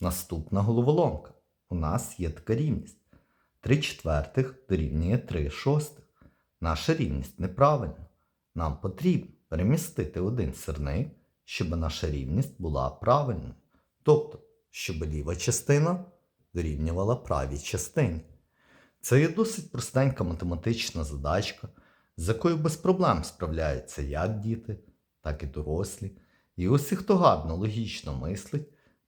Наступна головоломка. У нас є така рівність. 3 четвертих дорівнює 3 шостих. Наша рівність неправильна. Нам потрібно перемістити один сирник, щоб наша рівність була правильною. Тобто, щоб ліва частина дорівнювала правій частині. Це є досить простенька математична задачка, з якою без проблем справляються як діти, так і дорослі. І усі, хто гарно логічно мислить,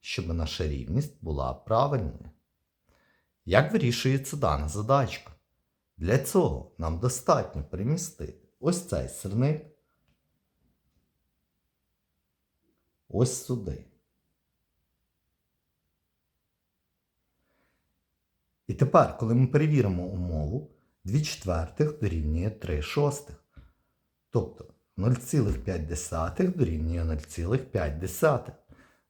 щоб наша рівність була правильною. Як вирішується дана задачка? Для цього нам достатньо перемістити ось цей сирник ось сюди. І тепер, коли ми перевіримо умову, 2 четвертих дорівнює 3 шостих. Тобто 0,5 дорівнює 0,5.